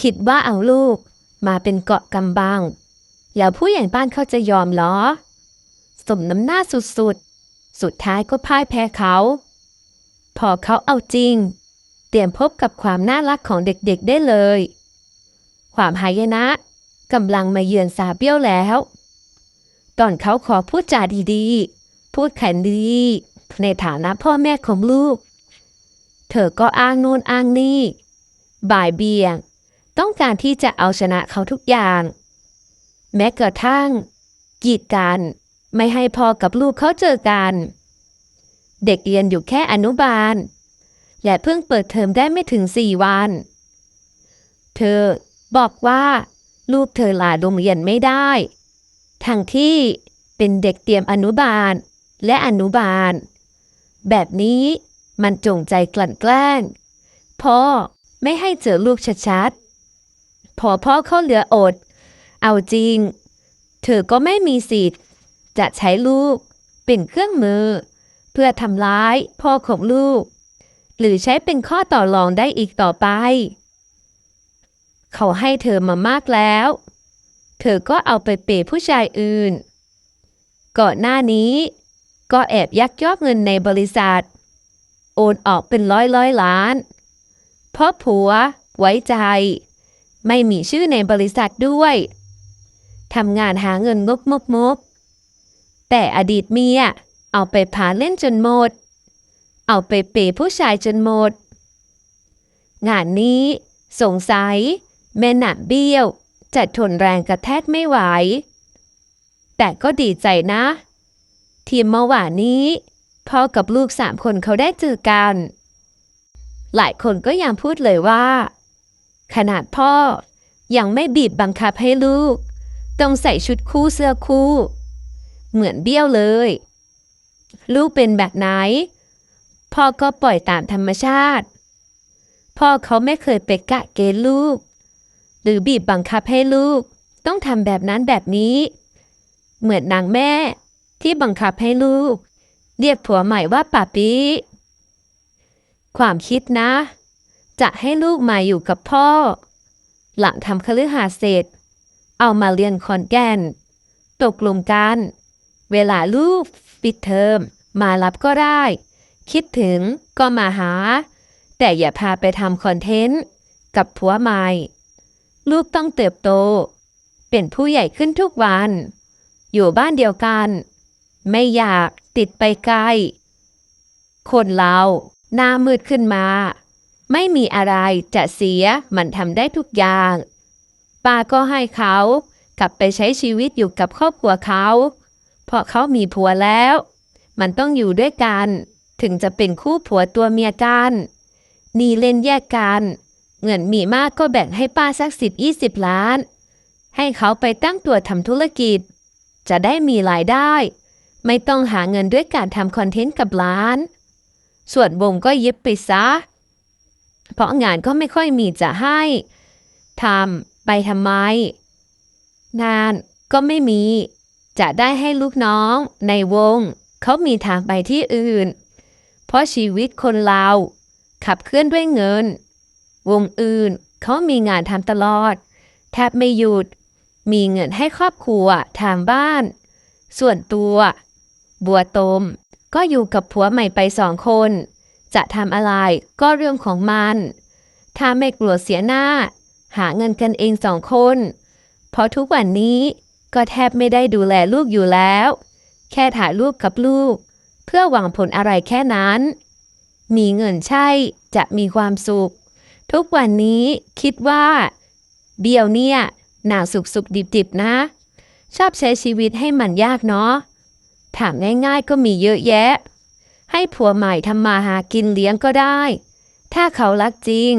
คิดว่าเอาลูก มาเป็นเกาะกำบังแล้วผู้ใหญ่บ้านเขาจะยอมเหรอ สมน้ำหน้าสุดๆ สุดท้ายก็พ่ายแพ้เขา พอเขาเอาจริง เตรียมพบกับความน่ารักของเด็กๆได้เลย ความหายนะกำลังมาเยือนสาเบี้ยวแล้ว ตอนเขาขอพูดจาดีๆ พูดแข็งดีในฐานะพ่อแม่ของลูก เธอก็อ้างโน่นอ้างนี่ บ่ายเบี่ยง ต้องการที่จะเอาชนะเขาทุกอย่าง แม้กระทั่ง กีดกัน ไม่ให้พ่อกับลูกเขาเจอกัน เด็กเรียนอยู่แค่อนุบาล และเพิ่งเปิดเทอมได้ไม่ถึงสี่วัน เธอบอกว่า ลูกเธอลาโรงเรียนไม่ได้ ทั้งที่เป็นเด็กเตรียมอนุบาลและอนุบาล แบบนี้มันจงใจกลั่นแกล้งพ่อไม่ให้เจอลูกชัด พอพ่อเขาเหลืออด เอาจริง เธอก็ไม่มีสิทธิ์ จะใช้ลูกเป็นเครื่องมือ เพื่อทำร้ายพ่อของลูก หรือใช้เป็นข้อต่อรองได้อีกต่อไป เขาให้เธอมามากแล้ว เธอก็เอาไปเปย์ผู้ชายอื่น ก่อนหน้านี้ก็แอบยักยอกเงินในบริษัท โอนออกเป็นร้อยร้อยล้าน เพราะผัวไว้ใจ ไม่มีชื่อในบริษัทด้วยทำงานหาเงินงกมบมบแต่อดีตเมียเอาไปผาเล่นจนหมด เอาไปเปผู้ชายจนหมด งานนี้สงสัย แม่หนักเบี้ยว จะทนแรงกระแทกไม่ไหว แต่ก็ดีใจนะ ทีมเมื่อวานนี้พ่อกับลูกสามคนเขาได้เจอกัน หลายคนก็ยังพูดเลยว่า ขนาดพ่อ ยังไม่บีบบังคับให้ลูก ต้องใส่ชุดคู่เสื้อคู่ เหมือนเบี้ยวเลย ลูกเป็นแบบไหน พ่อก็ปล่อยตามธรรมชาติ พ่อเขาไม่เคยไปกะเกณฑ์ลูก หรือบีบบังคับให้ลูก ต้องทำแบบนั้นแบบนี้ เหมือนนางแม่ที่บังคับให้ลูก เรียกผัวใหม่ว่าป่าปีความคิดนะ จะให้ลูกมาอยู่กับพ่อ หลังทำคฤหาสน์เสร็จ เอามาเรียนคอนแกนตกลงกัน เวลาลูกปิดเทอมมารับก็ได้ คิดถึงก็มาหา แต่อย่าพาไปทำคอนเทนต์ กับผัวใหม่ ลูกต้องเติบโต เป็นผู้ใหญ่ขึ้นทุกวัน อยู่บ้านเดียวกัน ไม่อยากติดไปไกล คนเราหน้ามืดขึ้นมา ไม่มีอะไรจะเสียมันทำได้ทุกอย่าง ป้าก็ให้เขากลับไปใช้ชีวิตอยู่กับครอบครัวเขา เพราะเขามีผัวแล้ว มันต้องอยู่ด้วยกัน ถึงจะเป็นคู่ผัวตัวเมียกันนี่เล่นแยกกันเงินมีมากก็แบ่งให้ป้าสักสิบยี่สิบล้าน ให้เขาไปตั้งตัวทำธุรกิจ จะได้มีรายได้ ไม่ต้องหาเงินด้วยการทำคอนเทนต์กับร้าน ส่วนวงก็เย็บไปซะ เพราะงานก็ไม่ค่อยมีจะให้ทำไปทำไม งานก็ไม่มี จะได้ให้ลูกน้องในวง เขามีทางไปที่อื่น เพราะชีวิตคนเราขับเคลื่อนด้วยเงิน วงอื่นเขามีงานทำตลอด แทบไม่หยุด มีเงินให้ครอบครัวทางบ้าน ส่วนตัว บัวตม ก็อยู่กับผัวใหม่ไปสองคน จะทำอะไรก็เรื่องของมัน ถ้าไม่กลัวเสียหน้า หาเงินกันเองสองคน เพราะทุกวันนี้ก็แทบไม่ได้ดูแลลูกอยู่แล้ว แค่ถ่ายรูปกับลูก เพื่อหวังผลอะไรแค่นั้น มีเงินใช่จะมีความสุข ทุกวันนี้คิดว่า เบียวเนี่ยหนาสุกสุกดิบดิบๆนะ ชอบใช้ชีวิตให้มันยากเนาะถามง่ายๆก็มีเยอะแยะ ให้ผัวใหม่ทำมาหากินเลี้ยงก็ได้ ถ้าเขารักจริง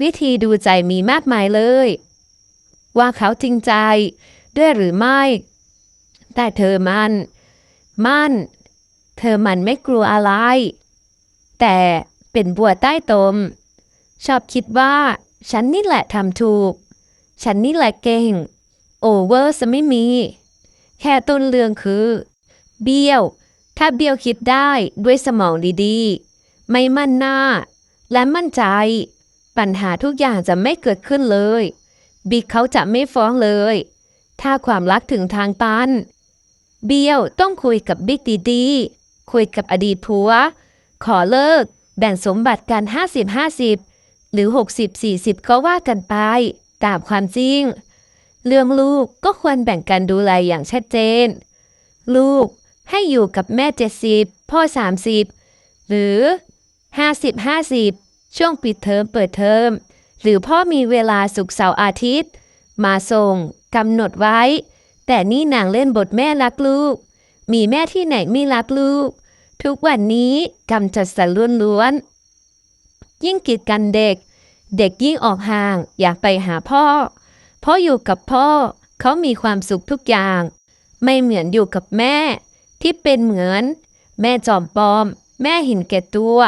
วิธีดูใจมีมากมายเลย ว่าเขาจริงใจ ด้วยหรือไม่ แต่เธอมัน มัน เธอมันไม่กลัวอะไร แต่เป็นบัวใต้ตม ชอบคิดว่า ฉันนี่แหละทำถูก ฉันนี่แหละเก่ง โอเวอร์จะไม่มี แค่ต้นเรื่องคือ เบี้ยว ถ้าเบี้ยวคิดได้ด้วยสมองดีๆ ไม่มั่นหน้า และมั่นใจ ปัญหาทุกอย่างจะไม่เกิดขึ้นเลย บิ๊กเขาจะไม่ฟ้องเลย ถ้าความรักถึงทางตัน เบียวต้องคุยกับบิ๊กดีๆ คุยกับอดีตผัว ขอเลิก แบ่งสมบัติกัน 50-50 หรือ 60-40 ก็ว่ากันไป ตามความจริง เรื่องลูกก็ควรแบ่งกันดูแลอย่างชัดเจน ลูก ให้อยู่กับแม่ 70 พ่อ 30 หรือ 50-50 ช่วงปิดเทอมเปิดเทอม หรือพ่อมีเวลาศุกเสาร์อาทิตย์ มาส่งกำหนดไว้ แต่นี่นางเล่นบทแม่รักลูก มีแม่ที่ไหนไม่รักลูก ทุกวันนี้กำจัดสรรล้วนๆยิ่งกีดกันเด็ก เด็กยิ่งออกห่างอยากไปหาพ่อ เพราะอยู่กับพ่อเขามีความสุขทุกอย่าง ไม่เหมือนอยู่กับแม่ ที่เป็นเหมือน แม่จอมปลอม แม่เห็นแก่ตัว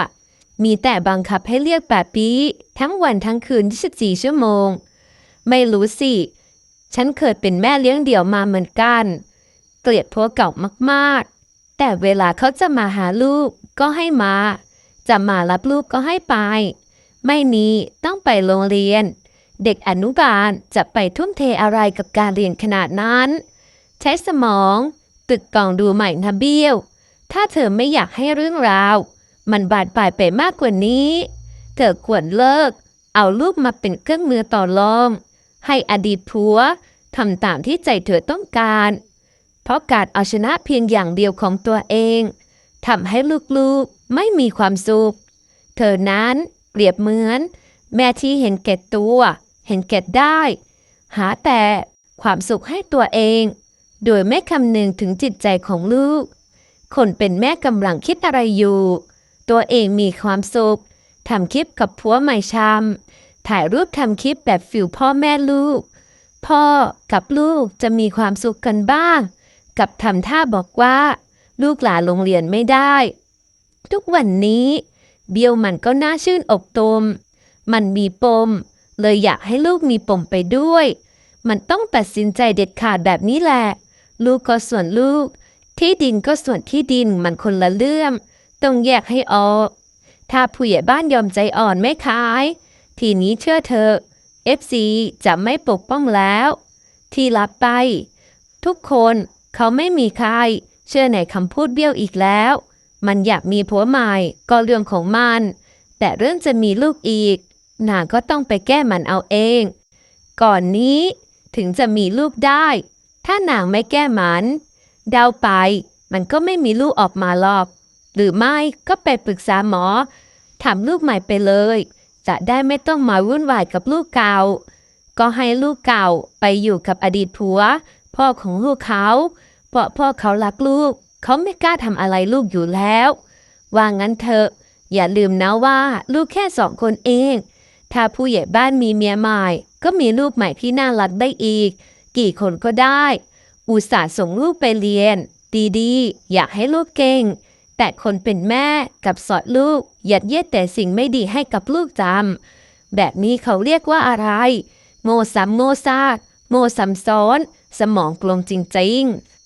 มีแต่บังคับให้เรียกแบบปีทั้งวันทั้งคืน 24 ชั่วโมง ไม่รู้สิ ฉันเคยเป็นแม่เลี้ยงเดี่ยวมาเหมือนกัน เกลียดผัวเก่ามากๆ แต่เวลาเขาจะมาหาลูกก็ให้มา จะมารับลูกก็ให้ไป ไม่นี้ต้องไปโรงเรียน เด็กอนุบาลจะไปทุ่มเทอะไรกับการเรียนขนาดนั้น ใช้สมอง ตึกกองดูใหม่นะเบี้ยว ถ้าเธอไม่อยากให้เรื่องราว มันบาดปลายไปมากกว่านี้ เธอควรเลิก เอาลูกมาเป็นเครื่องมือต่อรอง ให้อดีตผัวทำตามที่ใจเธอต้องการ เพราะการเอาชนะเพียงอย่างเดียวของตัวเองทำให้ลูกๆไม่มีความสุข เธอนั้นเปรียบเหมือน แม่ที่เห็นแก่ตัว เห็นแก่ได้ หาแต่ความสุขให้ตัวเอง โดยไม่คำนึงถึงจิตใจของลูก คนเป็นแม่กำลังคิดอะไรอยู่ ตัวเองมีความสุขทำคลิปกับผัวใหม่ชำถ่ายรูปทำคลิปแบบฟิลพ่อแม่ลูก พ่อกับลูกจะมีความสุขกันบ้าง กับทำท่าบอกว่า ลูกหลานโรงเรียนไม่ได้ ทุกวันนี้ เบียวมันก็น่าชื่นอกตม มันมีปม เลยอยากให้ลูกมีปมไปด้วย มันต้องตัดสินใจเด็ดขาดแบบนี้แหละ ลูกก็ส่วนลูก ที่ดินก็ส่วนที่ดินมันคนละเรื่องต้องแยกให้ออก ถ้าผู้ใหญ่บ้านยอมใจอ่อนไม่ขาย ทีนี้เชื่อเธอะ FC จะไม่ปกป้องแล้ว ที่รับไป ทุกคนเขาไม่มีใคร เชื่อในคำพูดเบี้ยวอีกแล้ว มันอยากมีผัวใหม่ก็เรื่องของมัน แต่เรื่องจะมีลูกอีกนางก็ต้องไปแก้มันเอาเอง ก่อนนี้ถึงจะมีลูกได้ ถ้านางไม่แก้มันเดาไป มันก็ไม่มีลูกออกมาหรอก หรือไม่ก็ไปปรึกษาหมอทำลูกใหม่ไปเลย จะได้ไม่ต้องมาวุ่นวายกับลูกเก่า ก็ให้ลูกเก่าไปอยู่กับอดีตผัว พ่อของลูกเขาเพราะพ่อเขารักลูก เขาไม่กล้าทำอะไรลูกอยู่แล้ว ว่างั้นเถอะ อย่าลืมนะว่าลูกแค่สองคนเอง ถ้าผู้ใหญ่บ้านมีเมียใหม่ ก็มีลูกใหม่ที่น่ารักได้อีก กี่คนก็ได้ อุตส่าห์ส่งลูกไปเรียน ดีๆ อยากให้ลูกเก่ง แต่คนเป็นแม่กับสอนลูกยัดเยียดแต่สิ่งไม่ดีให้กับลูกจำแบบนี้เขาเรียกว่าอะไรโง่ซ้ำโง่ซากโง่ซ้ำซ้อน สมองกลมจริงๆ